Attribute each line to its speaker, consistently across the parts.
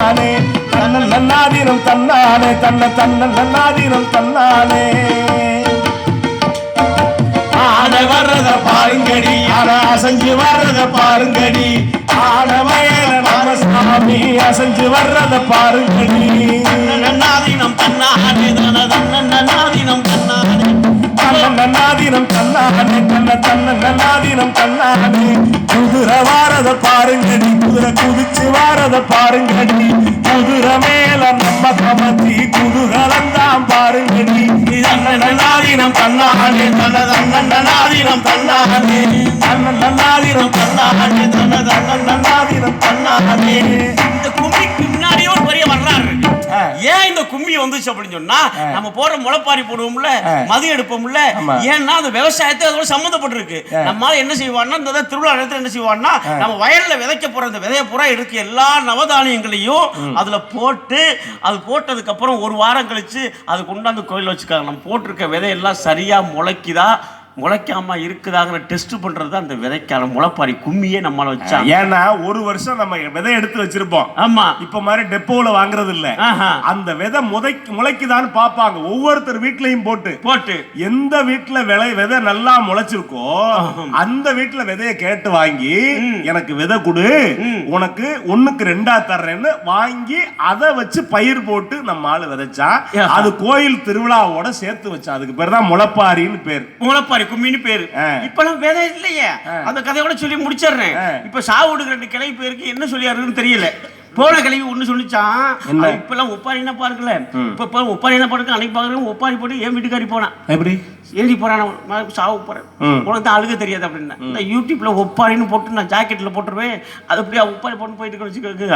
Speaker 1: தானே தன்னல் நன்னாதீனம் தன்னானே தன்ன தன்னல் நன்னாதீனம் தன்னானே ஆன வர்றத பாருங்கடி ஆன அசைஞ்சு வர்றத பாருங்கடி. ஆன வயல ராமசாமி சாமி அசைஞ்சு வர்றத பாருங்கடி.
Speaker 2: நன்னாதீனம் தன்னானே தன தன்ன நன்னாதீனம் தன்னானே
Speaker 1: நன்னாதீனம் தன்னானே தன்ன தன்ன நன்னாதீனம் தன்னானே குதிரை வாரத பாருங்கடி குதிரை குதிச்சு வாரத பாருங்கடி. குதிரை மேல நம்ம கமத்தி பாருங்கடி. நன்னாதீனம் தன்ன தன்ன நன்னாதீனம் தன்ன நன்னாதீனம் தன்ன தன்ன நன்னாதீனம்
Speaker 2: இந்த கும்மிக்கு முன்னாடி ஒரு பெரிய
Speaker 1: வர்றா
Speaker 2: ஏன் இந்த கும்மி வந்துச்சு அப்படின்னு சொன்னா. நம்ம போற முளைப்பாரி போடுவோம்ல. மது எடுப்போம்ல. ஏன்னா அந்த விவசாயத்தை அதோட சம்மந்தப்பட்டிருக்கு
Speaker 1: ஆ.
Speaker 2: நம்மால என்ன செய்வான்னா இந்த திருவிழா நேரத்துல என்ன செய்வான்னா. நம்ம வயல்ல விதைக்க போற அந்த விதைய பூரா எடுத்து எல்லா நவதானியங்களையும் அதுல போட்டு அது போட்டதுக்கு அப்புறம் ஒரு வாரம் கழிச்சு அது கொண்டாந்து கோயில்ல வச்சுக்காங்க நம்ம போட்டிருக்க விதையெல்லாம் சரியா முளைக்குதா முளைக்காம இருக்குதாங்கிற டெஸ்ட் பண்றது தான் அந்த விதைக்கான முளைப்பாரி கும்மியே நம்மளால வச்சா.
Speaker 1: ஏன்னா ஒரு வருஷம் நம்ம விதை எடுத்து வச்சிருப்போம்.
Speaker 2: ஆமா.
Speaker 1: இப்ப மாதிரி டெப்போல வாங்குறது இல்ல. அந்த விதை முதைக்கு முளைக்குதான்னு பாப்பாங்க. ஒவ்வொருத்தர் வீட்லயும் போட்டு.
Speaker 2: போட்டு.
Speaker 1: எந்த வீட்டுல விலை விதை நல்லா முளைச்சிருக்கோ அந்த வீட்டுல விதைய கேட்டு வாங்கி எனக்கு விதை கொடு. உனக்கு ஒண்ணுக்கு ரெண்டா தர்றேன்னு வாங்கி அதை வச்சு பயிர் போட்டு நம்ம ஆளு விதைச்சா. அது கோயில் திருவிழாவோட சேர்த்து வச்சான் அதுக்கு பேர் தான் முளைப்பாரின்னு பேர்.
Speaker 2: முளைப்பாரி கும்மின்னு பேரு. இப்பெல்லாம் விதை இல்லையே. அந்த கதையோட சொல்லி முடிச்சிடுறேன். இப்ப சாவுடுக்கு ரெண்டு கிளை பேருக்கு என்ன சொல்லியாருன்னு தெரியல போன கிளவி ஒண்ணு சொல்லிச்சான்? அது இப்பெல்லாம் ஒப்பாரி என்ன பாருக்கல? இப்ப இப்ப ஒப்பாரி என்ன பாருங்க அன்னைக்கு பாக்குறேன் ஒப்பாரி போட்டு என் வீட்டுக்காரி போனான்.
Speaker 1: எப்படி?
Speaker 2: ஏறி போறான் சாவு போறேன். உனக்கு தான் அழுக தெரியாது அப்படின்னா. இந்த யூடியூப்ல ஒப்பாரின்னு போட்டு நான் ஜாக்கெட்ல போட்டுருவேன். அது அப்படியே ஒப்பாரி போட்டு போயிட்டு வச்சுக்கோங்க.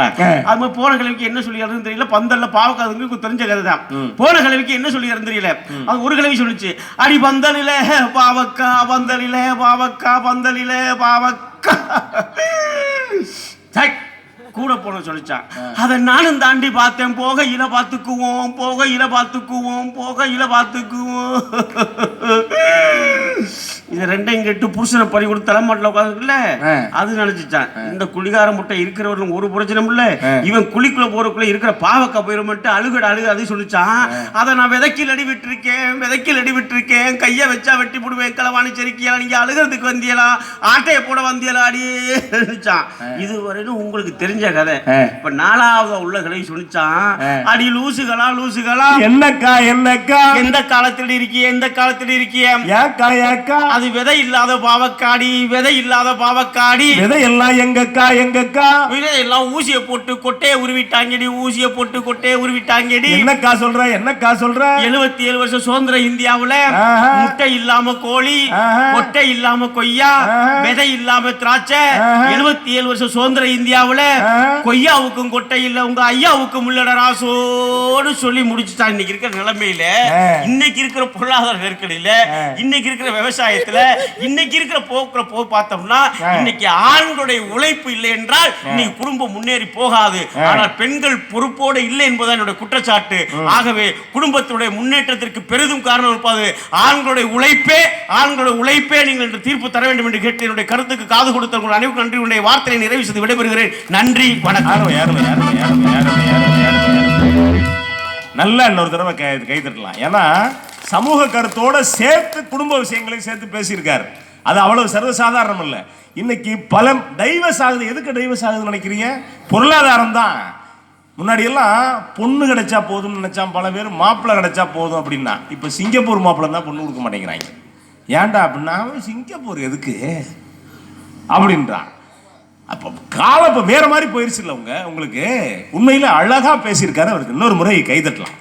Speaker 2: அது மாதிரி போன கிழவிக்கு என்ன சொல்லி தெரியல. பந்தல்ல பாவக்காதுங்களுக்கு தெரிஞ்ச கதை தான். போன கிழவிக்கு என்ன சொல்லி தெரியல. அது ஒரு கிழவி சொல்லுச்சு. அடி பந்தலில பாவக்கா பந்தலில பாவக்கா பந்தலில பாவக்கா. கூட போன சொல்லிச்சான் அதை நானும் தாண்டி பார்த்தேன். போக இல பார்த்துக்குவோம் போக இல பார்த்துக்குவோம் போக இல பார்த்துக்குவோம். இது ரெண்டையும் கெட்டு புருஷனை பறி கொடுத்து தலைமாட்டில் உட்காந்துருக்குல்ல. அது நினைச்சிட்டான் இந்த குளிகார முட்டை இருக்கிறவர்களும் ஒரு பிரச்சனையும் இல்ல. இவன் குழிக்குள்ள போறக்குள்ள இருக்கிற பாவக்கா போயிடும்ட்டு அழுகட அழுக அது சொல்லிச்சான். அதை நான் விதைக்கில் அடி விட்டுருக்கேன் விதைக்கில் அடி விட்டுருக்கேன். கையை வச்சா வெட்டி போடுவேன் களவாணி செருக்கியா நீங்க அழுகிறதுக்கு வந்தியலா ஆட்டையை போட வந்தியலா அடியே நினைச்சான் இது வரையிலும் உங்களுக்கு தெரிஞ்ச கதை
Speaker 1: ஆ.
Speaker 2: இப்ப நாலாவது உள்ள
Speaker 1: ஆ.
Speaker 2: அடி லூசுகளா லூசுகளா
Speaker 1: என்னக்கா என்னக்கா
Speaker 2: எந்த காலத்தில் இருக்கிய எந்த காலத்தில் இருக்கிய
Speaker 1: ஏக்கா ஏக்கா
Speaker 2: அது விதை இல்லாத பாவக்காடி விதை இல்லாத பாவக்காடி
Speaker 1: விதை எல்லாம் எங்கக்கா எங்கக்கா
Speaker 2: விதை எல்லாம் ஊசிய போட்டு கொட்டையை உருவிட்டாங்கடி ஊசிய போட்டு கொட்டையை உருவிட்டாங்கடி
Speaker 1: என்னக்கா சொல்ற என்னக்கா சொல்ற
Speaker 2: எழுபத்தி ஏழு வருஷம் சுதந்திர இந்தியாவுல. முட்டை இல்லாம கோழி. கொட்டை இல்லாம கொய்யா. விதை இல்லாம திராட்சை. எழுபத்தி ஏழு வருஷம் சுதந்திர இந்தியாவுல. கொய்யாவுக்கும் கொட்டை இல்ல உங்க ஐயாவுக்கும் உள்ளட ராசோன்னு சொல்லி முடிச்சுட்டான் இன்னைக்கு இருக்கிற நிலைமையில. இன்னைக்கு இருக்கிற பொருளாதார நெருக்கடியில. இன்னைக்கு இருக்கிற விவசாயத்துல இன்னைக்கு இருக்கிற போக்குற போ பார்த்தோம்னா. இன்னைக்கு ஆண்களுடைய உழைப்பு இல்லை என்றால் இன்னைக்கு குடும்பம் முன்னேறி போகாது. ஆனால் பெண்கள் பொறுப்போடு இல்லை என்பதுதான் என்னுடைய குற்றச்சாட்டு ஆகவே குடும்பத்துடைய முன்னேற்றத்திற்கு பெரிதும் காரணம் இருப்பது ஆண்களுடைய உழைப்பே ஆண்களுடைய உழைப்பே நீங்கள் தீர்ப்பு தர வேண்டும் என்று கேட்டு என்னுடைய கருத்துக்கு காது கொடுத்த அனைவருக்கும் நன்றி உடைய வார்த்தையை நிறைவு செய்து விடைபெறுகிறேன் நன்றி வணக்கம்.
Speaker 1: அருமை, அருமை, அருமை, நல்லா இன்னொரு தடவை கை கை தட்டலாம் ஏன்னா சமூக கருத்தோட சேர்த்து குடும்ப விஷயங்களையும் சேர்த்து பேசியிருக்காரு. அது அவ்வளவு சர்வசாதாரணம் இல்லை. இன்னைக்கு பல டைவர்ஸ் ஆகுது எதுக்கு தெய்வ ஆகுதுன்னு நினைக்கிறீங்க? பொருளாதாரம் தான். முன்னாடி எல்லாம் பொண்ணு கிடைச்சா போதும்னு நினைச்சான். பல பேர் மாப்பிள்ளை கிடைச்சா போதும் அப்படின்னா. இப்போ சிங்கப்பூர் மாப்பிள்ளை தான் பொண்ணு கொடுக்க மாட்டேங்கிறாங்க. ஏன்டா அப்படின்னா சிங்கப்பூர் எதுக்கு? அப்படின்றான். அப்போ காலம் இப்போ வேற மாதிரி போயிருச்சு இல்லை உங்க? உங்களுக்கு உண்மையில் அழகா பேசியிருக்காரு. அவருக்கு இன்னொரு முறை கைதட்டலாம்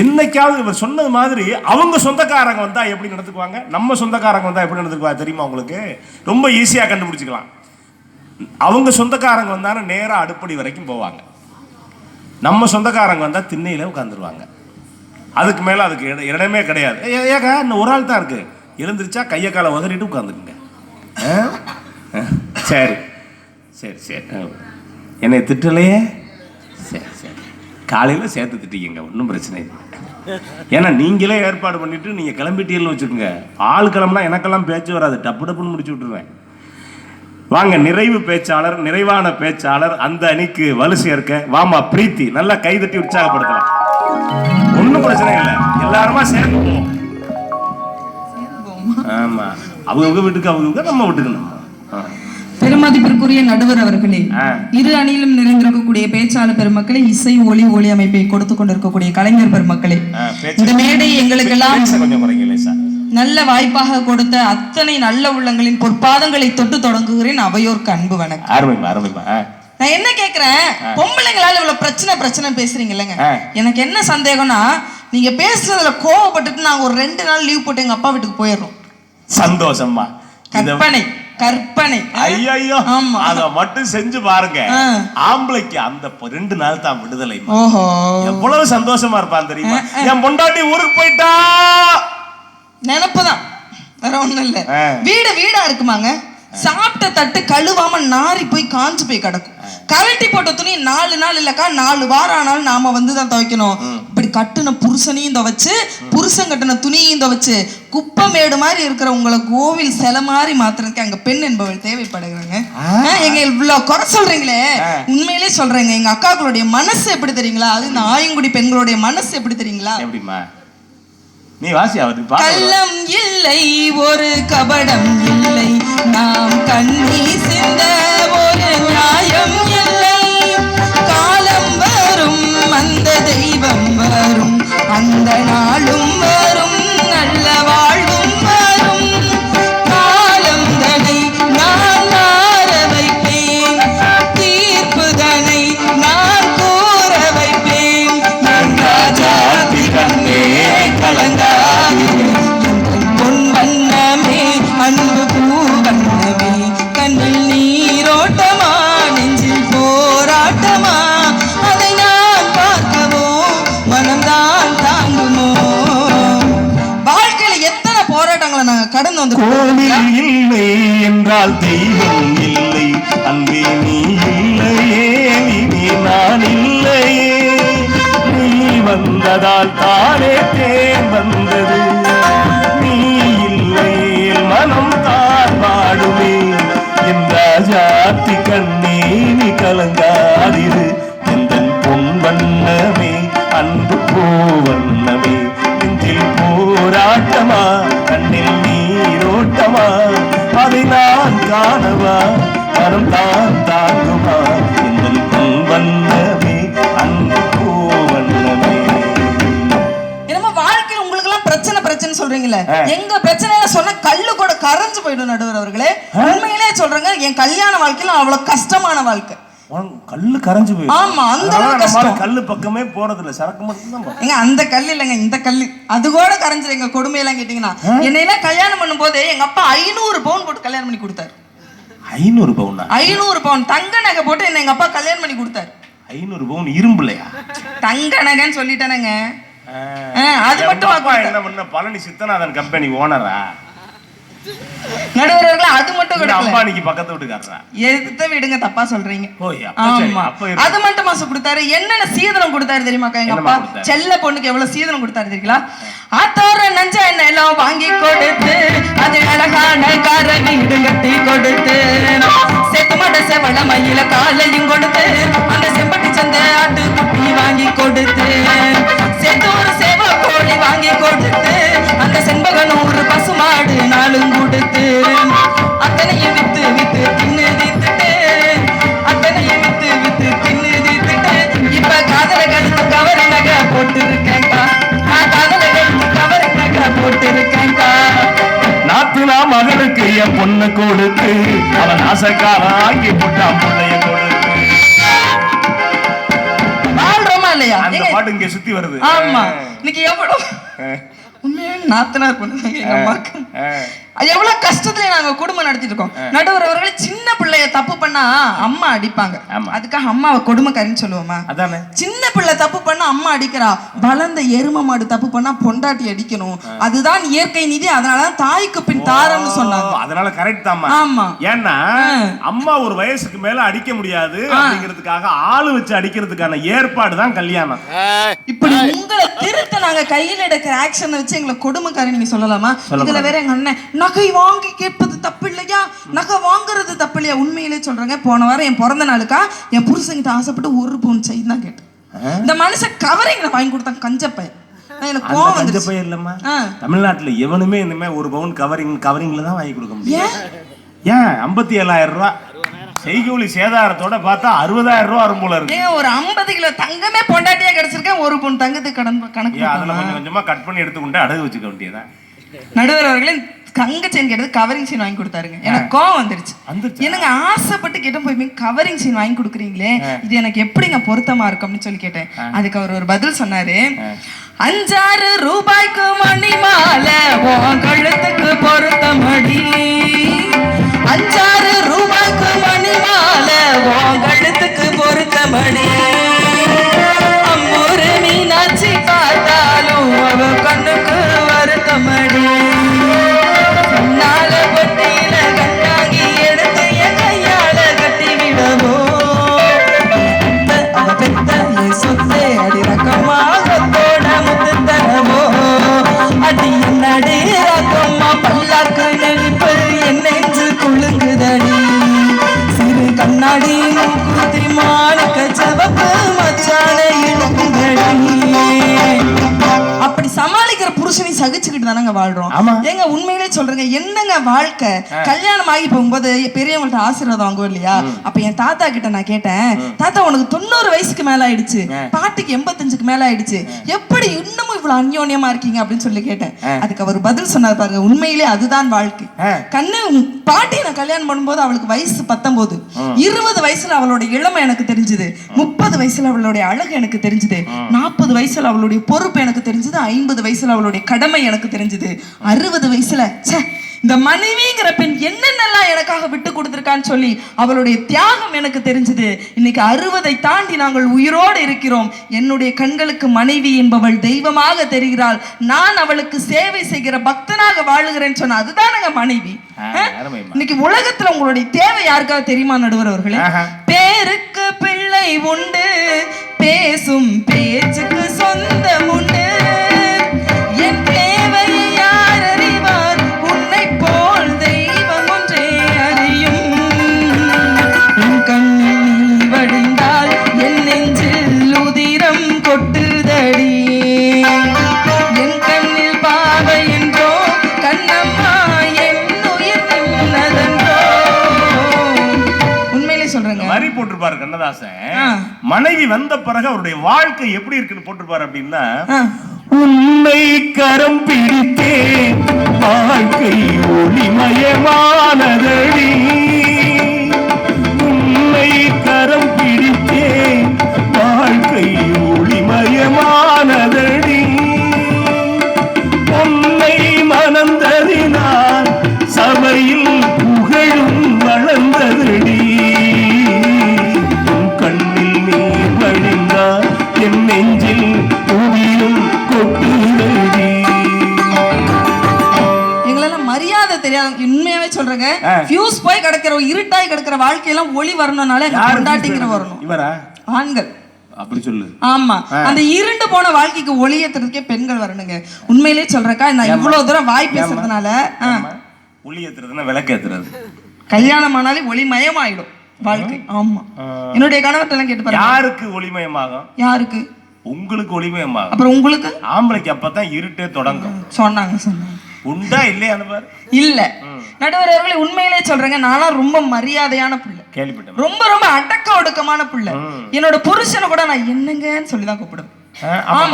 Speaker 1: என்னைக்காவது இவர் சொன்னது மாதிரி அவங்க சொந்தக்காரங்க வந்தா எப்படி நடந்துக்குவாங்க? நம்ம சொந்தக்காரங்க வந்தா எப்படி நடந்துக்குவா தெரியுமா உங்களுக்கு? ரொம்ப ஈஸியாக கண்டுபிடிச்சிக்கலாம். அவங்க சொந்தக்காரங்க வந்தாலும் நேராக அடுப்படி வரைக்கும் போவாங்க. நம்ம சொந்தக்காரங்க வந்தால் திண்ணையில் உட்காந்துருவாங்க அதுக்கு மேலே அதுக்கு இடமே கிடையாது. ஏ, இன்னும் ஒரு ஆள் தான் இருக்குது எழுந்திரிச்சா கையை காலை உதறிட்டு உட்காந்துக்குங்க சரி. சரி சரி. ஆ. என்னை திட்டலையே? சரி சரி. காலையில் சேர்த்து திட்டிக்கங்க. ஒன்றும் பிரச்சனை இல்லை. ஏன்னா நீங்களே ஏற்பாடு பண்ணிட்டு நீங்கள் கிளம்பிட்டீங்கன்னு வச்சுக்கோங்க. ஆள் கிளம்புனா எனக்கெல்லாம் பேச்சு வராது. டப்பு டப்புன்னு முடிச்சு விட்டுருவேன். வாங்க நிறைவு பேச்சாளர் நிறைவான பேச்சாளர் அந்த அணிக்கு வலு சேர்க்க. வாமா பிரீத்தி. நல்லா கைதட்டி உற்சாகப்படுத்தலாம். ஒண்ணும் பிரச்சனை இல்லை. எல்லாருமா சேர்ந்து போவோம்? ஆமா. அவங்க வீட்டுக்கு அவங்க நம்ம வீட்டுக்கு நம்ம.
Speaker 3: பெருமதிப்பிற்குரிய நடுவர் அவர்களே. இரு அணியிலும் நிறைந்திருக்கக்கூடிய பேச்சாளர் பெருமக்களே இசை ஒளி ஒளி அமைப்பை கொடுத்து கொண்டிருக்கக்கூடிய கலைஞர் பெருமக்களே. இந்த மேடை எங்களுக்கெல்லாம் நல்ல வாய்ப்பாக கொடுத்த அத்தனை நல்ல உள்ளங்களின் பொற்பாதங்களை தொட்டு தொடங்குகிறேன் அவையோர்க்கு அன்பு வணக்கம். நான் என்ன கேக்குறேன்? பொம்பளைங்களால இவ்வளவு பிரச்சனை பிரச்சனை பேசுறீங்க இல்லைங்க. எனக்கு என்ன சந்தேகம்னா நீங்க பேசுனதுல கோவப்பட்டுட்டு நாங்க ஒரு ரெண்டு நாள் லீவ் போட்டு எங்க அப்பா வீட்டுக்கு போயிடுறோம்.
Speaker 1: சந்தோஷம்மா. இத
Speaker 3: கற்பனை கற்பனை.
Speaker 1: ஐயோ. அத மட்டும் செஞ்சு பாருங்க. ஆம்பளைக்கு அந்த ரெண்டு நாள் தான் விடுதலை எவ்வளவு சந்தோஷமா இருப்பான் தெரியுமா? என் பொண்டாட்டி ஊருக்கு போயிட்டா.
Speaker 3: நினப்புதான். வேற ஒண்ணும் இல்ல. வீடு வீடா இருக்குமாங்க. சாப்பிட்ட தட்டு கழுவாம நாரி போய் காஞ்சு போய் கிடக்கும். கரண்டி போட்ட துணி நாலு நாள் இல்லக்கா நாலு வாரம் ஆனாலும் நாம வந்து தான் துவைக்கணும் இப்படி கட்டுன புருஷனையும் துவைச்சு புருஷன் கட்டின துணியையும் துவைச்சு குப்பமேடு மாதிரி இருக்கிற உங்களை கோவில் சிலை மாதிரி மாத்துறதுக்கு அங்க பெண் என்பவள் தேவைப்படுகிறாங்க. எங்க இவ்வளவு குறை சொல்றீங்களே? உண்மையிலே சொல்றேங்க எங்க அக்காக்களுடைய மனசு எப்படி தெரியுங்களா? அது இந்த ஆயங்குடி பெண்களுடைய மனசு எப்படி தெரியுங்களா?
Speaker 1: எப்படிம்மா? நீ வாசி அவருக்கு
Speaker 3: கள்ளம் இல்லை ஒரு கபடம் இல்லை. நாம் கண்ணி சிந்த ஒரு நியாயம் இல்லை. காலம் வரும் அந்த தெய்வம் வரும்.
Speaker 1: ராஜாத்தி கண்ணே நீ கலங்காதிரு. எந்தன் பொன்வண்ணமே அன்பு பூவண்ணமே நெஞ்சில் போராட்டமா கண்ணில் நீரோட்டமா. அதை நான் காணவா மனம் தான் தாங்குமா.
Speaker 3: சொல்றீங்களே? எங்க பிரச்சனையில சொன்ன கல்லு கூட கரைஞ்சு போயிடும் நடுவர் அவர்களே. உண்மையிலே சொல்றேங்க என் கல்யாண வாழ்க்கையில அவ்வளவு கஷ்டமான வாழ்க்கை.
Speaker 1: கல்லு கரைஞ்சு போயிடும்.
Speaker 3: ஆமா, அந்த அளவுக்கு.
Speaker 1: கல்லு பக்கமே போறது இல்ல சரக்கு மட்டும்
Speaker 3: ஏங்க அந்த கல் இல்லைங்க இந்த கல்லு. அது கூட கரைஞ்சிரு எங்க கொடுமையெல்லாம் கேட்டீங்கன்னா. என்னையெல்லாம் கல்யாணம் பண்ணும்போது எங்க அப்பா ஐநூறு பவுன் போட்டு கல்யாணம் பண்ணி கொடுத்தாரு.
Speaker 1: ஐநூறு பவுனா?
Speaker 3: ஐநூறு பவுன் தங்க நகை போட்டு என்ன எங்க அப்பா கல்யாணம் பண்ணி கொடுத்தாரு.
Speaker 1: ஐநூறு பவுன் இரும்புலையா?
Speaker 3: தங்க நகைன்னு சொல்லிட்டேனேங்க. அது மட்டும்
Speaker 1: என்ன பண்ண பழனி சித்தநாதன் கம்பெனி ஓனரா
Speaker 3: நடுவர்களே அது மட்டும் கொடுக்கல.
Speaker 1: அம்பானிக்கு பக்கத்து வீட்டுக்காரரா?
Speaker 3: எதுத்த விடுங்க தப்பா சொல்றீங்க. ஆமா. அது மட்டும் மாசம் கொடுத்தாரு. என்னென்ன சீதனம் கொடுத்தாரு தெரியுமாக்கா எங்க அப்பா? செல்ல பொண்ணுக்கு எவ்வளவு சீதனம் கொடுத்தாரு தெரியுங்களா? ஆத்தோர நஞ்ச நிலம் வாங்கி கொடுத்து அது அழகான கார வீடு கட்டி கொடுத்து செத்து மட செவள மயில காலையும் கொடுத்து அந்த செம்பட்டி சந்த ஆட்டு குட்டி வாங்கி கொடுத்து செத்தூர் சேவா கோழி வாங்கி கொடுத்து அந்த செண்பகன் செண்பகனூர் பசுமாடு நாளும் கொடுத்து. அத்தனையும் வித்து வித்து தின்னு தீத்துட்டு அத்தனையும் வித்து வித்து தின்னு தீத்துட்டு. இப்ப காதல கழுத்து கவர நகை போட்டு இருக்கேன்க்கா நான் காதல கழுத்து கவர நகை போட்டு
Speaker 1: நாத்துனா மகனுக்கு என் பொண்ணு கொடுத்து அவன் ஆசைக்கார ஆக்கி போட்டான் பிள்ளைய கொடுத்து. அந்த பாட்டு இங்க சுத்தி வருது.
Speaker 3: ஆமா. இன்னைக்கு எவ்வளவு உண்மையான நாத்தனார் பொண்ணு எங்க அம்மாக்கு. எவ்வளவு கஷ்டத்துல நாங்க குடும்பம் நடத்திட்டு இருக்கோம் நடுவர் அவர்களே சின்ன பிள்ளைய தப்பு பண்ணா அம்மா அடிப்பாங்க. அதுக்காக அம்மாவை கொடுமைக்காரின்னு சொல்லுவோமா?
Speaker 1: அதானே.
Speaker 3: சின்ன பிள்ளை தப்பு பண்ணா அம்மா அடிக்கிறா. வளர்ந்த எரும மாடு தப்பு பண்ணா பொண்டாட்டி அடிக்கணும். அதுதான் இயற்கை நீதி அதனாலதான் தாய்க்கு பின் தாரம்னு சொன்னாங்க.
Speaker 1: அதனால கரெக்ட் தாம்மா.
Speaker 3: ஆமா.
Speaker 1: ஏன்னா. அம்மா ஒரு வயசுக்கு மேல அடிக்க முடியாது அப்படிங்கிறதுக்காக ஆளு வச்சு அடிக்கிறதுக்கான ஏற்பாடு தான் கல்யாணம்.
Speaker 3: இப்படி உங்களை திருத்த நாங்க கையில எடுக்கிற ஆக்ஷனை வச்சு எங்களை கொடுமைக்காரி நீங்க சொல்லலாமா? இதுல வேற எங்க அண்ணன் நகை வாங்கி கேட்பது தப்பு இல்லையா நகை வாங்குறது தப்பு இல்லையா உண்மையிலே சொல்றேங்க. போன வாரம் என் பிறந்த நாளுக்கா என் புருஷங்கிட்ட ஆசைப்பட்டு ஒரு பவுன் செயின் தான் கேட்டேன். இந்த மனுஷன் கவரிங்ல வாங்கி கொடுத்தான். கஞ்சப்பை எனக்கு கோவம்
Speaker 1: பையன் இல்லம்மா. தமிழ்நாட்டுல எவனுமே இனிமே ஒரு பவுன் கவரிங் கவரிங்ல தான் வாங்கி கொடுக்க முடியும்.
Speaker 3: ஏன்?
Speaker 1: ஐம்பத்தி ஏழாயிரம் ரூபா. செய்கூலி சேதாரத்தோட பார்த்தா அறுபதாயிரம் ரூபா வரும் போல இருக்கு.
Speaker 3: ஒரு ஐம்பது கிலோ தங்கமே பொண்டாட்டியா கிடைச்சிருக்கேன். ஒரு பவுன் தங்கத்துக்கு கடன் கணக்கு
Speaker 1: அதுல? கொஞ்சம் கொஞ்சமா கட் பண்ணி எடுத்துக்கொண்டு அடகு வச்சுக்க வேண்டியதான்
Speaker 3: நடுவர் அவர்களே தங்க செயின் கேட்டது கவரிங் செயின் வாங்கி கொடுத்தாருங்க. எனக்கு கோவம் வந்துருச்சு? என்னங்க ஆசைப்பட்டு கேட்டோம் போய் கவரிங் செயின் வாங்கி கொடுக்குறீங்களே இது எனக்கு எப்படிங்க பொருத்தமா இருக்கும் அப்படின்னு சொல்லி கேட்டேன். அதுக்கு அவர் ஒரு பதில் சொன்னாரு. அஞ்சாறு ரூபாய்க்கு மணி மாலை கழுத்துக்கு பொருத்தமடி. அஞ்சாறு ரூபாய்க்கு வாழ்க்கை கல்யாணம் ஆகி போகும்போது பெரியவங்கள்ட்ட ஆசீர்வாதம் வாங்குவோம் இல்லையா? அப்ப என் தாத்தா கிட்ட நான் கேட்டேன் தாத்தா உனக்கு தொண்ணூறு வயசுக்கு மேல ஆயிடுச்சு பாட்டிக்கு எண்பத்தஞ்சுக்கு மேல ஆயிடுச்சு எப்படி இன்னமும் இவ்வளவு அந்யோன்யமா இருக்கீங்க? அப்படின்னு சொல்லி கேட்டேன். அதுக்கு அவர் பதில் சொன்னார் பாருங்க உண்மையிலே அதுதான் வாழ்க்கை. கண்ணு உன் பாட்டியை நான் கல்யாணம் பண்ணும்போது அவளுக்கு வயசு பத்தொன்பது இருபது வயசுல அவளோட இளமை எனக்கு தெரிஞ்சது. முப்பது வயசுல அவளுடைய அழகு எனக்கு தெரிஞ்சது. நாற்பது வயசுல அவளுடைய பொறுப்பு எனக்கு தெரிஞ்சது. ஐம்பது வயசுல அவளுடைய கடமை எனக்கு தெரிஞ்சது. அறுபது வயசுல ச்சே இந்த மனைவிங்கிற பெண் என்னென்னலாம் எனக்காக விட்டு கொடுத்துருக்கான்னு சொல்லி அவளுடைய தியாகம் எனக்கு தெரிஞ்சது. இன்னைக்கு அறுபதை தாண்டி நாங்கள் உயிரோடு இருக்கிறோம். என்னுடைய கண்களுக்கு மனைவி என்பவள் தெய்வமாக தெரிகிறாள். நான் அவளுக்கு சேவை செய்கிற பக்தனாக வாழுகிறேன்னு சொன்ன அதுதானங்க மனைவி. இன்னைக்கு உலகத்துல உங்களுடைய தேவை யாருக்காவது தெரியுமா நடுவர் அவர்களே. பேருக்கு பிள்ளை உண்டு பேசும் பேச்சுக்கு சொந்தம் உண்டு.
Speaker 1: கண்ணதாசன். மனைவி வந்த பிறகு அவருடைய வாழ்க்கை எப்படி இருக்குன்னு போட்டிருப்பாரு அப்படின்னா. உன்னை கரம் பிடித்தேன் வாழ்க்கை ஒளிமயமானதடி
Speaker 3: கிடக்கிற இருட்டாய் கிடக்கிற வாழ்க்கையெல்லாம் ஒளி வரணும்னால கொண்டாட்டிங்கிற வரணும்.
Speaker 1: இவரா?
Speaker 3: ஆண்கள்.
Speaker 1: அப்படி சொல்லு.
Speaker 3: ஆமா. அந்த இருண்டு போன வாழ்க்கைக்கு ஒளி ஏத்துறதுக்கே பெண்கள் வரணுங்க. உண்மையிலே சொல்றேக்கா நான் இவ்வளவு தூரம் வாய் பேசுறதுனால ஆ,
Speaker 1: ஒளி ஏத்துறதுன்னா விளக்கு ஏத்துறது
Speaker 3: கல்யாணம் ஆனாலே ஒளி மயமாயிடும் வாழ்க்கை ஆமா என்னுடைய கணவர்கிட்ட கேட்டு பாருங்க.
Speaker 1: யாருக்கு ஒளிமயமாகும்?
Speaker 3: யாருக்கு?
Speaker 1: உங்களுக்கு ஒளிமயமாகும்.
Speaker 3: அப்புறம் உங்களுக்கு?
Speaker 1: ஆம்பளைக்கு அப்பதான் இருட்டே தொடங்கும்.
Speaker 3: சொன்னாங்க சொன்னாங்க.
Speaker 1: உண்டா இல்லையா பாரு?
Speaker 3: இல்ல. நடுவர் அவர்களே உண்மையிலே சொல்றேங்க நான்லாம் ரொம்ப மரியாதையான பிள்ளை.
Speaker 1: கேள்விப்பட்டேன்.
Speaker 3: ரொம்ப ரொம்ப அடக்க ஒடுக்கமான பிள்ளை. என்னோட புருஷனை கூட நான் என்னங்கன்னு சொல்லி தான் கூப்பிடுவேன்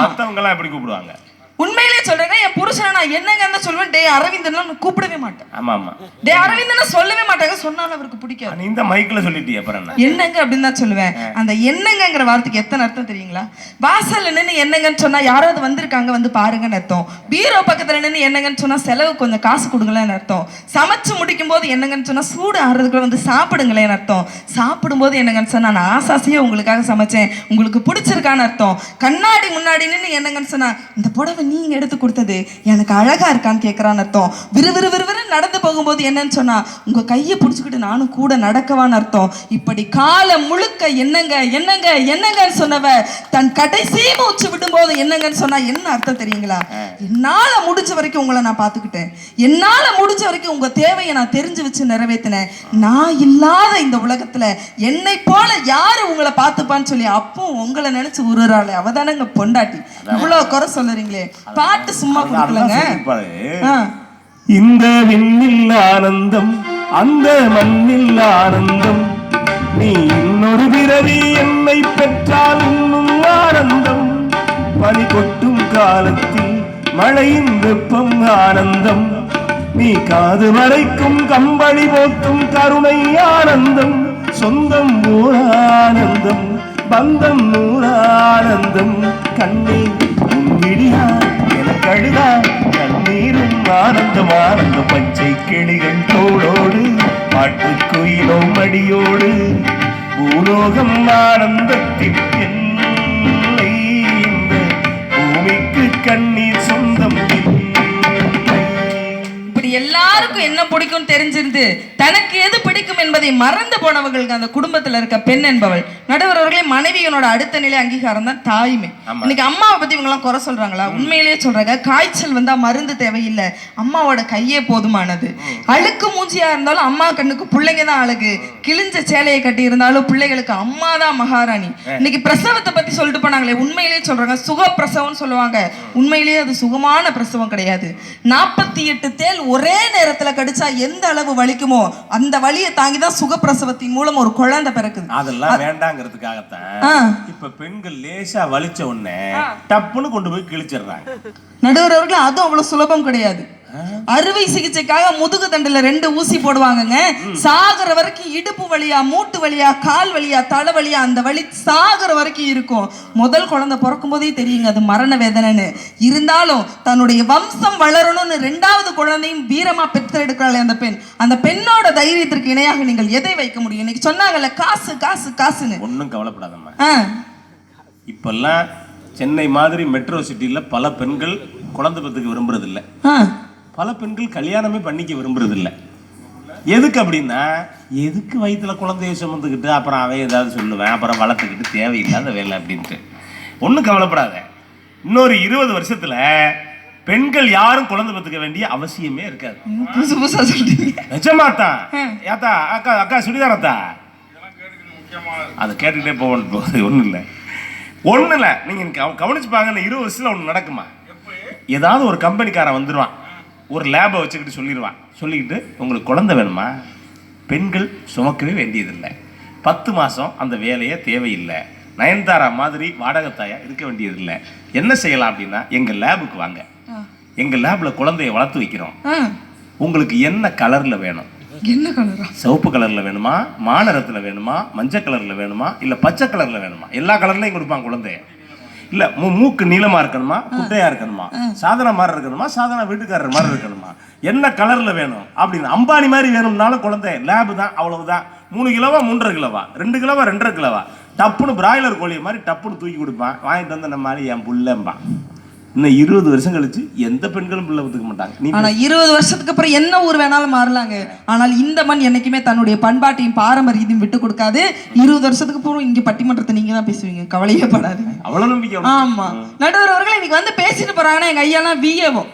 Speaker 1: மத்தவங்க எல்லாம் எப்படி கூப்பிடுவாங்க?
Speaker 3: உண்மையிலே சொல்றேங்க புருஷனை நான் என்னங்கன்னு தான் சொல்லுவேன் டே அரவிந்தன் நான் கூப்பிடவே மாட்டேன்.
Speaker 1: ஆமா ஆமா.
Speaker 3: டே அரவிந்தன் சொல்லவே மாட்டாங்க. சொன்னாலும் அவருக்கு பிடிக்காது.
Speaker 1: இந்த மைக்ல சொல்லிட்டிய அப்புறம் என்ன?
Speaker 3: என்னங்க அப்படின்னு தான் சொல்லுவேன். அந்த என்னங்கங்கிற வார்த்தைக்கு எத்தனை அர்த்தம் தெரியுங்களா? வாசல்ல நின்று என்னங்கன்னு சொன்னா யாராவது வந்திருக்காங்க வந்து பாருங்கன்னு அர்த்தம். பீரோ பக்கத்துல நின்று என்னங்கன்னு சொன்னா செலவு கொஞ்சம் காசு கொடுங்களேன்னு அர்த்தம். சமைச்சு முடிக்கும் போது என்னங்கன்னு சொன்னா சூடு ஆறுறதுக்குள்ள வந்து சாப்பிடுங்களேன்னு அர்த்தம். சாப்பிடும்போது என்னங்கன்னு சொன்னா நான் ஆசாசியே உங்களுக்காக சமைச்சேன். உங்களுக்கு பிடிச்சிருக்கான்னு அர்த்தம். கண்ணாடி முன்னாடி நின்று என்னங்கன்னு சொன்னா இந்த புடவை நீங்க எடுத்து கொடுத்தது எனக்கு அழகா இருக்கான்னு கேட்கறான்னு அர்த்தம். விறுவிறு விறுவிறு நடந்து போகும்போது என்னன்னு சொன்னா உங்க கையை பிடிச்சிக்கிட்டு நானும் கூட நடக்கவான்னு அர்த்தம். இப்படி காலம் முழுக்க என்னங்க என்னங்க என்னங்கன்னு சொன்னவ தன் கடைசி மூச்சு விடும்போது என்னங்கன்னு சொன்னா என்ன அர்த்தம் தெரியுங்களா? என்னால முடிஞ்ச வரைக்கும் உங்களை நான் பார்த்துக்கிட்டேன். என்னால முடிஞ்ச வரைக்கும் உங்க தேவையை நான் தெரிஞ்சு வச்சு நிறைவேத்தினேன். நான் இல்லாத இந்த உலகத்துல என்னை போல யாரு உங்களை பார்த்துப்பான்னு சொல்லி அப்போ உங்களை நினைச்சு உருறாளே அவதானங்க பொண்டாட்டி. இவ்வளவு குறை சொல்லுறீங்களே. பாட்டு சும்மா கொடுக்கலங்க.
Speaker 1: இந்த விண்ணில் ஆனந்தம் அந்த மண்ணில் ஆனந்தம் நீ இன்னொரு பிறவி என்னை பெற்றால் இன்னும் ஆனந்தம். பனி கொட்டும் காலத்தில் மழையின் வெப்பம் ஆனந்தம். நீ காது வரைக்கும் கம்பளி போத்தும் கருணை ஆனந்தம். சொந்தம் ஊரானந்தம் பந்தம் நூறானந்தம் கண்ணே உன் விழியா கண்ணீரும் ஆனந்தம் ஆனந்த பச்சை கிளிகள் தோளோடு பாட்டுக்குயிலோ மடியோடு பூலோகம் ஆனந்தத்தின் பூமிக்கு கண்ணீர்
Speaker 3: எல்லாருக்கும் என்ன பிடிக்கும் தெரிஞ்சிருந்து தனக்கு எது பிடிக்கும் என்பதை மறந்து போனவங்களுக்கு அந்த குடும்பத்துல இருக்க பெண் என்பவள் நடுவர் அவர்களே மனைவியனோட அடுத்த நிலை அங்கீகாரம் தான் தாய்மை. இன்னைக்கு அம்மாவை பத்தி இவங்க எல்லாம் குறை சொல்றாங்களா? உண்மையிலேயே சொல்றாங்க. காய்ச்சல் வந்தா மருந்து தேவையில்லை. அம்மாவோட கையே போதுமானது. அழுக்கு மூஞ்சியா இருந்தாலும் அம்மா கண்ணுக்கு பிள்ளைங்க தான் அழகு. கிழிஞ்ச சேலையை கட்டி இருந்தாலும் பிள்ளைகளுக்கு அம்மா தான் மகாராணி. இன்னைக்கு பிரசவத்தை பத்தி சொல்லிட்டு போனாங்களே உண்மையிலேயே சொல்றாங்க. சுக பிரசவம்னு சொல்லுவாங்க. உண்மையிலேயே அது சுகமான பிரசவம் கிடையாது. நாற்பத்தி எட்டு தேல் ஒரே நேரத்துல கடிச்சா எந்த அளவு வலிக்குமோ அந்த வலியை தாங்கி தான் சுகப்பிரசவத்தின் மூலம் ஒரு குழந்தை பிறக்குது.
Speaker 1: அதெல்லாம் வேண்டாங்கிறதுக்காகத்தான். இப்ப பெண்கள் லேசா வலிச்ச உடனே டப்புன்னு கொண்டு போய் கிழிச்சிடுறாங்க.
Speaker 3: நடுவர் அவர்கள் அதுவும் அவ்வளவு சுலபம் கிடையாது. அறுவை சிகிச்சைக்காக முதுகு தண்டுல ரெண்டு ஊசி போடுவாங்கங்க. சாகுற வரைக்கும் இடுப்பு வலியா மூட்டு வலியா கால் வலியா தலை வலியா அந்த வலி சாகுற வரைக்கும் இருக்கும். முதல் குழந்தை பிறக்கும் போதே தெரியுங்க அது மரண வேதனைன்னு. இருந்தாலும் தன்னுடைய வம்சம் வளரணும்னு ரெண்டாவது குழந்தையும் வீரமா பெற்றெடுக்கிறாளே அந்த பெண். அந்த பெண்ணோட தைரியத்திற்கு இணையாக நீங்கள் எதை வைக்க முடியும்? இன்னைக்கு சொன்னாங்கல்ல காசு காசு காசுன்னு.
Speaker 1: ஒன்றும் கவலைப்படாதம்மா. இப்பெல்லாம் சென்னை மாதிரி மெட்ரோ சிட்டியில் பல பெண்கள் குழந்தை பெற்றுக்க விரும்புறதில்ல. பல பெண்கள் கல்யாணமே பண்ணிக்க விரும்புறதில்ல. எதுக்கு அப்படின்னா எதுக்கு வயிற்றுல குழந்தைய சுமந்துக்கிட்டு அப்புறம் அவன் ஏதாவது சொல்லுவேன் அப்புறம் வளர்த்துக்கிட்டு தேவையில்லாத வேலை அப்படின்ட்டு. ஒன்றும் கவலைப்படாத. இன்னொரு இருபது வருஷத்துல பெண்கள் யாரும் குழந்தை பெற்றுக்க வேண்டிய அவசியமே இருக்காது.
Speaker 3: புதுசு புதுசா சொல்றீங்க.
Speaker 1: நிஜமாத்தா ஏத்தா அக்கா அக்கா சுடிதாரத்தா அதை கேட்டுக்கிட்டே போக போகுது ஒன்றும் இல்லை. ஒன்றும் இல்லை. நீங்கள் கவ கவனிச்சு பாருங்க இருபது வருஷத்தில் ஒன்று நடக்குமா? ஏதாவது ஒரு கம்பெனிக்காரன் வந்துடுவான் ஒரு லேபை வச்சுக்கிட்டு சொல்லிடுவான். சொல்லிக்கிட்டு உங்களுக்கு குழந்தை வேணுமா? பெண்கள் சுமக்கவே வேண்டியதில்லை. பத்து மாதம் அந்த வேலையே தேவையில்லை. நயன்தாரா மாதிரி வாடகைத்தாயா இருக்க வேண்டியதில்லை. என்ன செய்யலாம் அப்படின்னா எங்கள் லேபுக்கு வாங்க. எங்கள் லேபில் குழந்தைய வளர்த்து வைக்கிறோம். உங்களுக்கு என்ன கலரில் வேணும்?
Speaker 3: என்ன கலரா
Speaker 1: சிவப்பு கலர்ல வேணுமா? மாநிறத்துல வேணுமா? மஞ்சள் கலர்ல வேணுமா? இல்ல பச்சை கலர்ல வேணுமா? எல்லா கலர்லயும் கொடுப்பான் குழந்தைய. இல்ல மூக்கு நீளமா இருக்கணுமா? குட்டையா இருக்கணுமா? சாதனா மாதிரி இருக்கணுமா? சாதனா வீட்டுக்காரர் மாதிரி இருக்கணுமா? என்ன கலர்ல வேணும்? அப்படின்னு அம்பானி மாதிரி வேணும்னாலும் குழந்தை லேபு தான் அவ்வளவுதான். மூணு கிலோவா மூன்றரை கிலோவா? ரெண்டு கிலோவா ரெண்டரை கிலோவா? டப்புன்னு பிராய்லர் கோழியை மாதிரி டப்புன்னு தூக்கி கொடுப்பான். வாங்கிட்டு வந்து நம்ம மாதிரி என் புள்ளம்பான். இன்னும் இருபது வருஷம் கழிச்சு எந்த பெண்களும் பிள்ளை ஒத்துக்க மாட்டாங்க.
Speaker 3: ஆனா இருபது வருஷத்துக்கு அப்புறம் என்ன ஊர் வேணாலும் மாறலாங்க. ஆனால் இந்த மண் என்னைக்குமே தன்னுடைய பண்பாட்டையும் பாரம்பரியத்தையும் விட்டு கொடுக்காது. இருபது வருஷத்துக்கு அப்புறம் இங்க பட்டிமன்றத்தை நீங்க தான் பேசுவீங்க. கவலையே படாதீங்க.
Speaker 1: அவ்வளவு நம்பிக்கை?
Speaker 3: ஆமா. நடுவர் அவர்கள் இன்னைக்கு வந்து பேசிட்டு போறாங்கன்னா எங்க ஐயாலாம் விஏஓ.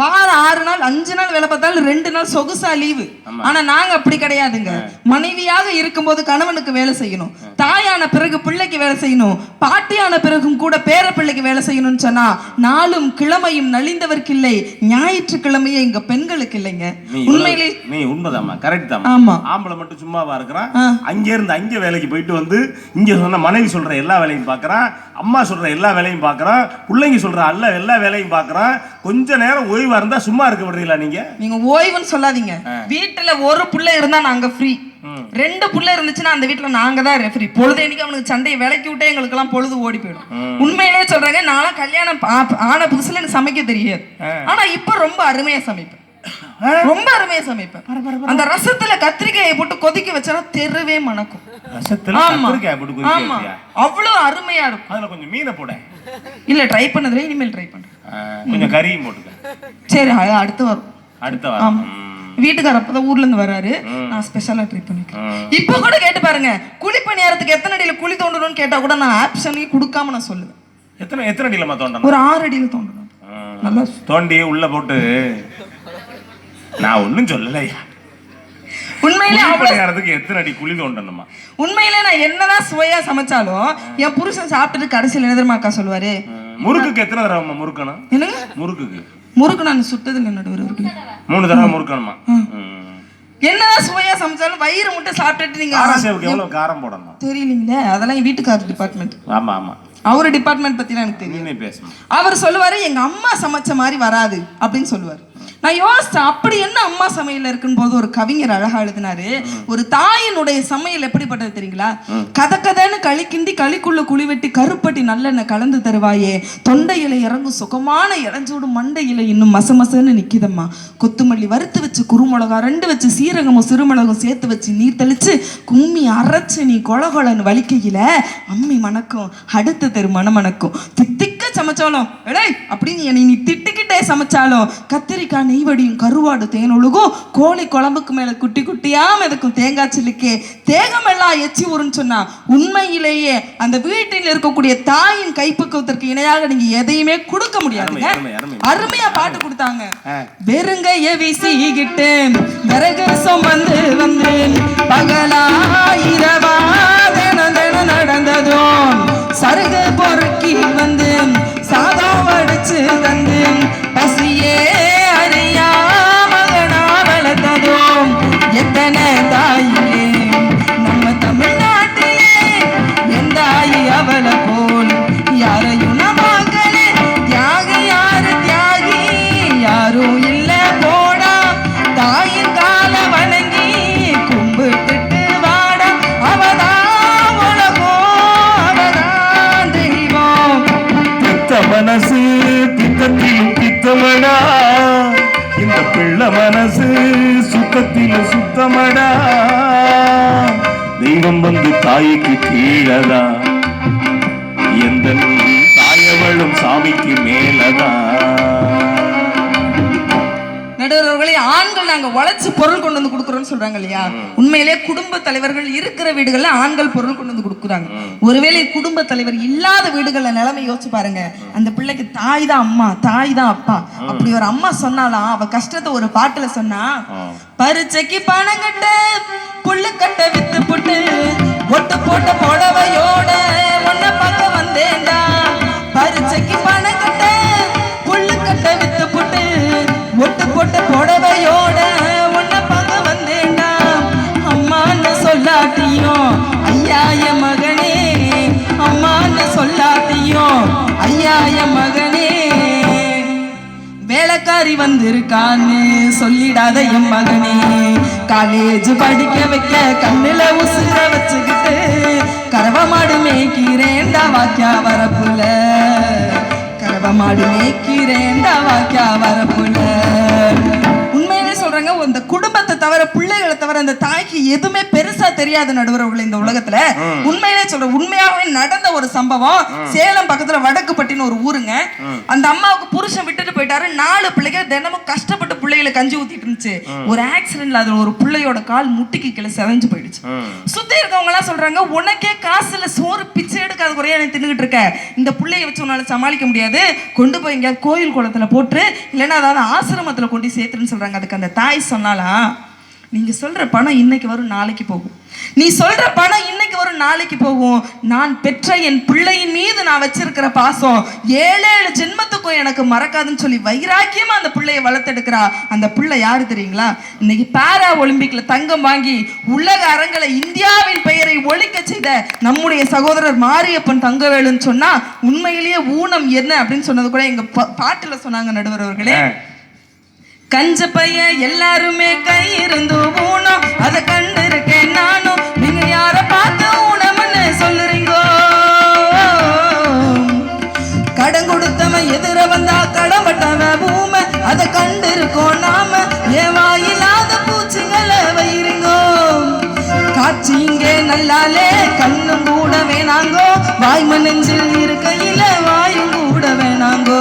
Speaker 3: வாரம் ஆறு நாள் அஞ்சு நாள் வேலை பார்த்தாலும் ரெண்டு நாள் சொகுசா லீவு. ஆனா நாங்க அப்படி கிடையாதுங்க. மனைவியாக இருக்கும்போது கணவனுக்கு வேலை செய்யணும். தாயான பிறகு பிள்ளைக்கு வேலை செய்யணும். பாட்டியான பிறகும் கூட பேர பிள்ளைக்கு வேலை செய்யணும்னு சொன்னா நாளும் கிழமையும் நலிந்தவர்க்கு இல்லை ஞாயிற்றுக்கிழமையே எங்க பெண்களுக்கு இல்லைங்க. உண்மையிலே
Speaker 1: நீ உண்மைதாம்மா கரெக்ட் தான்
Speaker 3: ஆமா.
Speaker 1: ஆம்பளை மட்டும் சும்மாவா இருக்கிறான். அங்க இருந்து அங்க வேலைக்கு போயிட்டு வந்து இங்க சொன்ன மனைவி சொல்ற எல்லா வேலையும் பார்க்கறான். அம்மா சொல்ற எல்லா வேலையும் பார்க்கறான். பிள்ளைங்க சொல்ற அல்ல எல்லா வேலையும் பார்க்கறான். கொஞ்ச நேரம் ஓய்வா இருந்தா சும்மா இருக்க விடுறீங்களா நீங்க?
Speaker 3: நீங்க ஓய்வுன்னு சொல்லாதீங்க. வீட்டுல ஒரு புள்ள இருந்தா நாங்க ஃப்ரீ ரெண்டு புள்ள இருந்துச்சுன்னா அந்த வீட்டுல நாங்க தான் ரெஃப்ரி பொழுதேனிக்கு அவனுக்கு சண்டையை விலக்கி விட்டே எங்களுக்கு எல்லாம் பொழுது ஓடி போயிடும். உண்மையிலேயே சொல்றாங்க நான்லாம் கல்யாணம் ஆன புதுசுல எனக்கு சமைக்க தெரியாது. ஆனா இப்ப ரொம்ப அருமையா சமைப்பேன். ரொம்ப அருமையா சமைப்பேன் அந்த ரசத்துல கத்திரிக்காயை போட்டு கொதிக்க வச்சா தெருவே மணக்கும்.
Speaker 1: ரசத்துல கத்திரிக்காய் போட்டு
Speaker 3: ஆமா? அவ்வளவு அருமையா இருக்கும்.
Speaker 1: அதுல கொஞ்சம் மீனை போட.
Speaker 3: இல்ல ட்ரை பண்ணதுல இனிமேல் ட்ரை பண்றேன்.
Speaker 1: கொஞ்சம் கறியும் போட்டுக்க.
Speaker 3: சரி அடுத்து வரும்.
Speaker 1: அடுத்த வாரம்.
Speaker 3: ஆமா. வீட்டுக்கார அப்பதான் ஊர்ல இருந்து வராரு. நான் ஸ்பெஷலா ட்ரை பண்ணிக்கிறேன். இப்ப கூட கேட்டு பாருங்க குழி பணியாரத்துக்கு எத்தனை அடியில குழி தோண்டணும்னு கேட்டா கூட நான் ஆப்ஷனே கொடுக்காம நான் சொல்லுவேன்.
Speaker 1: எத்தனை எத்தனை அடியிலம்மா தோண்டணும்?
Speaker 3: ஒரு ஆறு அடியில தோண்டணும். நல்லா
Speaker 1: தோண்டி உள்ள போட்டு. நான் ஒன்றும் சொல்லலையா?
Speaker 3: உண்மையிலே அவ்வளவு
Speaker 1: எத்தனை அடி குழி தோண்டணுமா?
Speaker 3: உண்மையிலே நான் என்னதான் சுவையா சமைச்சாலும் என் புருஷன் சாப்பிட்டுட்டு கடைசியில் என்ன தெரியுமா அக்கா சொல்லுவாரு?
Speaker 1: முறுக்குக்கு எத்தனை தடவை முறுக்கணும்?
Speaker 3: என்னங்க?
Speaker 1: முறுக்குக்கு.
Speaker 3: முறுக்கு நான் சுட்டது இல்லை நடுவர்
Speaker 1: மூணு தடவை முறுக்கணுமா.
Speaker 3: என்னதான் சுவையா சமைச்சாலும் வயிறு மட்டும் சாப்பிட்டுட்டு நீங்க
Speaker 1: எவ்வளவு காரம் போடணும்?
Speaker 3: தெரியலீங்களே அதெல்லாம் என் வீட்டுக்காரர் டிபார்ட்மெண்ட்
Speaker 1: ஆமா ஆமா.
Speaker 3: அவர் டிபார்ட்மெண்ட் பத்திலாம் எனக்கு தெரியும்
Speaker 1: பேசணும்
Speaker 3: அவர் சொல்லுவாரு எங்க அம்மா சமைச்ச மாதிரி வராது அப்படின்னு சொல்லுவார். நான் யோசிச்சேன் அப்படி என்ன அம்மா சமையல் இருக்கும் போது ஒரு கவிஞர் அழகா எழுதினாரு. ஒரு தாயினுடைய சமையல் எப்படிப்பட்டது தெரியுங்களா? கத கதன்னு களி கிண்டி களிக்குள்ள குழி வெட்டி கருப்பட்டி நல்லெண்ணெய் கலந்து தருவாயே. தொண்டையில இறங்கும் சுகமான இறஞ்சோடு மண்டையில இன்னும் மச மசன்னு நிக்கிதம்மா. கொத்துமல்லி வறுத்து வச்சு குறுமிளகா ரெண்டு வச்சு சீரகமும் சிறுமிளகும் சேர்த்து வச்சு நீர் தெளிச்சு கும்மி அரைச்சு நீ கொலகொலன்னு வலிக்கையில அம்மி மணக்கும் அடுத்த தெரு மணம் மணக்கும் தித்திக்க சமைச்சாலும் எடேய் அப்படின்னு என்னை நீ திட்டிக்கிட்டே சமைச்சாலும் கத்திரிக்காய் நெய்வடியும் கருவாடு தேனொழுகும் கோழி குழம்புக்கு மேல குட்டி குட்டியா மிதக்கும் தேங்காய் சில்லுக்கே தேகமெல்லாம் எச்சி ஊறுன்னு சொன்னா உண்மையிலேயே அந்த வீட்டில் இருக்கக்கூடிய தாயின் கைப்பக்குவத்திற்கு இணையாக நீங்க எதையுமே கொடுக்க முடியாதுங்க.
Speaker 1: அருமை.
Speaker 3: அருமையா பாட்டு கொடுத்தாங்க. வெறுங்கைய வீசிக்கிட்டு விறகு சுமந்து வந்து பகலா இரவா நடந்ததும் சருகு பொறுக்கி வந்து படிச்சு தந்தேன் பசியே.
Speaker 1: கீழதா? எந்த தாயவளும் சாமிக்கு மேலதா?
Speaker 3: நடுவர்களே ஆண்கள் நாங்க உழைச்சு பொருள் கொண்டு வந்து கொடுக்குறோம்னு சொல்றாங்க இல்லையா? உண்மையிலே குடும்ப தலைவர்கள் இருக்கிற வீடுகள்ல ஆண்கள் பொருள் கொண்டு வந்து கொடுக்குறாங்க. ஒருவேளை குடும்ப தலைவர் இல்லாத வீடுகள்ல நிலைமை யோசிச்சு பாருங்க. அந்த பிள்ளைக்கு தாய் தான் அம்மா தாய் தான் அப்பா. அப்படி ஒரு அம்மா சொன்னாலாம் அவ கஷ்டத்தை ஒரு பாட்டுல சொன்னா பரிச்சைக்கு பணம் கட்ட புல்லு கட்ட வித்து புட்டு ஒட்டு போட்ட புடவையோட ஒன்ன பார்க்க வந்தேன்டா. பரிச்சைக்கு பணம் கட்ட புல்லு கட்ட வித்து புட்டு ஒட்டு போட்ட புடவையோட உன்னை பார்க்க வந்தேன்டா. அம்மான்னு சொல்லாட்டியும் ஐயா என் மகனே அம்மான்னு சொல்லாட்டியும் ஐயா என் மகனே. வேலைக்காரி வந்திருக்கான்னு சொல்லிடாத என் மகனே. காலேஜ் படிக்க வைக்க கண்ணுல உசுர வச்சுக்கிட்டு கறவை மாடு மேய்க்கிறேன்டா வாக்கியா வரப்புல. கறவை மாடு மேய்க்கிறேன்டா வாக்கியா வரப்புல. உண்மையிலே சொல்றாங்க இந்த குடும்பத்தை தவிர பிள்ளைகளை அந்த தாய்க்கு எதுவுமே பெருசா தெரியாத நடுவர்கள் இந்த உலகத்துல. உண்மையிலே சொல்றேன் உண்மையாவே நடந்த ஒரு சம்பவம். சேலம் பக்கத்துல வடக்குப்பட்டின்னு ஒரு ஊருங்க. அந்த அம்மாவுக்கு புருஷன் விட்டுட்டு போயிட்டாரு. நாலு பிள்ளைங்க தினமும் கஷ்டப்பட்டு பிள்ளைகளை கஞ்சி ஊத்திட்டு இருந்துச்சு. ஒரு ஆக்சிடென்ட்ல அதுல ஒரு பிள்ளையோட கால் முட்டிக்கு கீழே செதஞ்சு போயிடுச்சு. சுத்தி இருக்கவங்க எல்லாம் சொல்றாங்க உனக்கே காசுல சோறு பிச்சை எடுக்காத குறையா நீ தின்னுகிட்டு இருக்க. இந்த பிள்ளைய வச்சு உன்னால சமாளிக்க முடியாது. கொண்டு போய் எங்கேயாவது கோயில் குளத்துல போட்டு இல்லைன்னா அதாவது ஆசிரமத்துல கொண்டு சேர்த்துன்னு சொல்றாங்க. அதுக்கு அந்த தாய் சொன்னாலாம் நீங்க சொல்ற பணம் இன்னைக்கு வரும் நாளைக்கு போகும். நீ சொல்ற பணம் இன்னைக்கு வரும் நாளைக்கு போகும். நான் பெற்ற என் பிள்ளையின் மீது நான் வச்சிருக்கிற பாசம் ஏழு ஏழு ஜென்மத்துக்கும் எனக்கு மறக்காதுன்னு சொல்லி வைராக்கியமா அந்த பிள்ளையை வளர்த்தெடுக்கிறா. அந்த பிள்ளை யாரு தெரியுங்களா? இன்னைக்கு பாரா ஒலிம்பிக்ல தங்கம் வாங்கி உலக அரங்கில இந்தியாவின் பெயரை ஒழிக்க செய்த நம்முடைய சகோதரர் மாரியப்பன் தங்கவேலுன்னு சொன்னா உண்மையிலேயே ஊனம் என்ன அப்படின்னு சொன்னது கூட எங்க பா- பாட்டுல சொன்னாங்க நடுவர் அவர்களே. கஞ்ச பைய எல்லாருமே கை இருந்து அதை கண்டிருக்கேன் நானும். நீங்க யார பார்த்து ஊனம்னு சொல்லுறீங்கோ? கடன் கொடுத்தவன் எதிர வந்தா கடன்பட்டவன் பூமை. அதை கண்டு இருக்கோம் நாம. ஏன் வாயில்லாத பூச்சிகளை வயிறுங்கோ? காட்சி இங்கே நல்லாலே கண்ணும் கூட வேணாங்கோ வாய்ம நெஞ்சில் இருக்கையில வாயும் கூட வேணாங்கோ.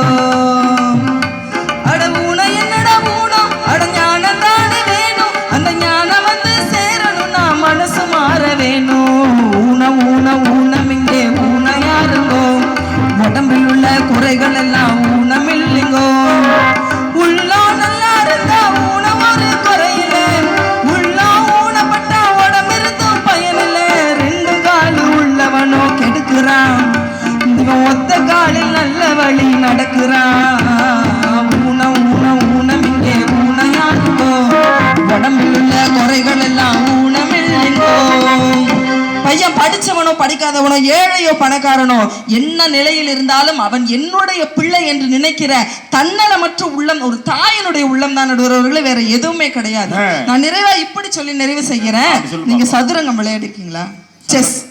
Speaker 3: என்ன நிலையில் இருந்தாலும் அவன் என்னுடைய பிள்ளை என்று நினைக்கிற தன்னலமற்ற உள்ளம் ஒரு தாயினுடைய உள்ளம் தான் நடுவர்களே வேற எதுவுமே கிடையாது. நான் நிறைவா இப்படி சொல்லி நிறைவு செய்கிறேன். நீங்க சதுரங்கம் விளையாடிருக்கீங்களா? செஸ்.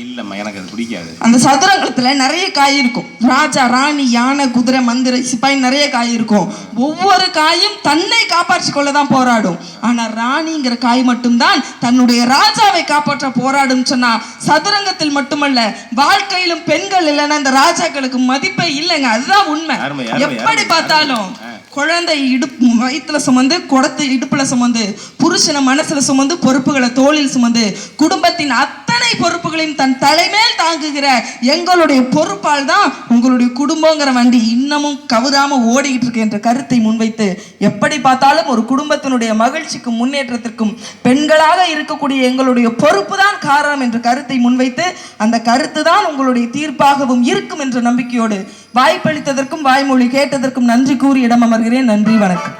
Speaker 1: இல்லம்மா எனக்கு அது பிடிக்காது.
Speaker 3: அந்த சதுரங்கத்துல நிறைய காய் இருக்கும். ராஜா ராணி யானை குதிரை மந்திர சிப்பாய் நிறைய காய் இருக்கும். ஒவ்வொரு காயும் தன்னை காப்பாற்றிக் கொள்ள தான் போராடும். ஆனா ராணிங்கிற காய் மட்டும்தான் தன்னுடைய ராஜாவை காப்பாற்ற போராடும் சொன்னா சதுரங்கத்தில் மட்டுமல்ல வாழ்க்கையிலும் பெண்கள் இல்லைன்னா அந்த ராஜாக்களுக்கு மதிப்பே இல்லைங்க. அதுதான் உண்மை. எப்படி பார்த்தாலும் குழந்தை இடுப்பு வயிற்றுல சுமந்து குடத்தை இடுப்புல சுமந்து புருஷனை மனசுல சுமந்து பொறுப்புகளை தோளில் சுமந்து குடும்பத்தின் அத்தனை பொறுப்புகளையும் தன் தலைமேல் தாங்குகிற எங்களுடைய பொறுப்பால் தான் உங்களுடைய குடும்பங்கிற வண்டி இன்னமும் கவுதாம ஓடிக்கிட்டு இருக்கு என்ற கருத்தை முன்வைத்து எப்படி பார்த்தாலும் ஒரு குடும்பத்தினுடைய மகிழ்ச்சிக்கும் முன்னேற்றத்திற்கும் பெண்களாக இருக்கக்கூடிய எங்களுடைய பொறுப்பு தான் காரணம் என்ற கருத்தை முன்வைத்து அந்த கருத்து தான் உங்களுடைய தீர்ப்பாகவும் இருக்கும் என்ற நம்பிக்கையோடு வாய்ப்பளித்ததற்கும் வாய்மொழி கேட்டதற்கும் நன்றி கூறி இடம் அமர்கிறேன் நன்றி வணக்கம்.